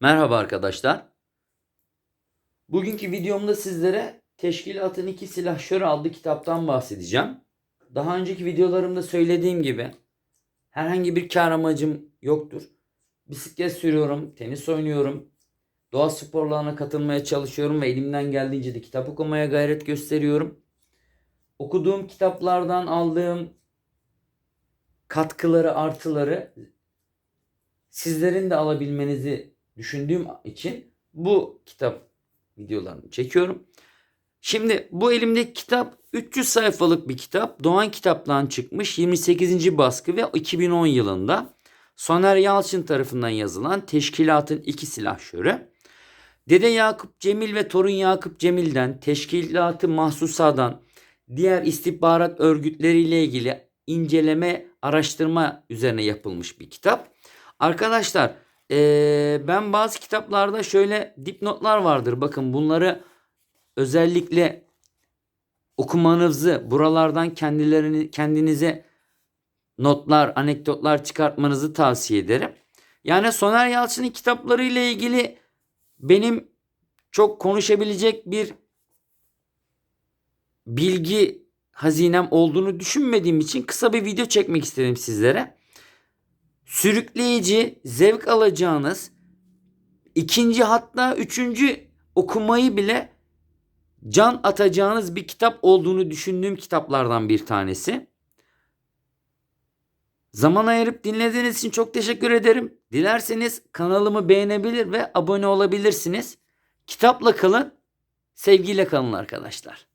Merhaba arkadaşlar. Bugünkü videomda sizlere Teşkilatın iki Silahşörü adlı kitaptan bahsedeceğim. Daha önceki videolarımda söylediğim gibi herhangi bir kar amacım yoktur. Bisiklet sürüyorum, tenis oynuyorum, doğa sporlarına katılmaya çalışıyorum ve elimden geldiğince de kitap okumaya gayret gösteriyorum. Okuduğum kitaplardan aldığım katkıları, artıları sizlerin de alabilmenizi düşündüğüm için bu kitap videolarını çekiyorum. Şimdi bu elimdeki kitap 300 sayfalık bir kitap. Doğan kitaptan çıkmış 28. baskı ve 2010 yılında Soner Yalçın tarafından yazılan Teşkilatın iki Silahşörü. Dede Yakup Cemil ve torun Yakup Cemil'den, Teşkilatı Mahsusa'dan, diğer istihbarat örgütleriyle ilgili inceleme, araştırma üzerine yapılmış bir kitap. Arkadaşlar eee, ben bazı kitaplarda şöyle dipnotlar vardır. Bakın bunları özellikle okumanızı buralardan kendilerini kendinize notlar, anekdotlar çıkartmanızı tavsiye ederim. Yani Soner Yalçın'ın kitapları ile ilgili benim çok konuşabilecek bir bilgi hazinem olduğunu düşünmediğim için kısa bir video çekmek istedim sizlere. Sürükleyici, zevk alacağınız, ikinci hatta üçüncü okumayı bile can atacağınız bir kitap olduğunu düşündüğüm kitaplardan bir tanesi. Zaman ayırıp dinlediğiniz için çok teşekkür ederim. Dilerseniz kanalımı beğenebilir ve abone olabilirsiniz. Kitapla kalın, sevgiyle kalın arkadaşlar.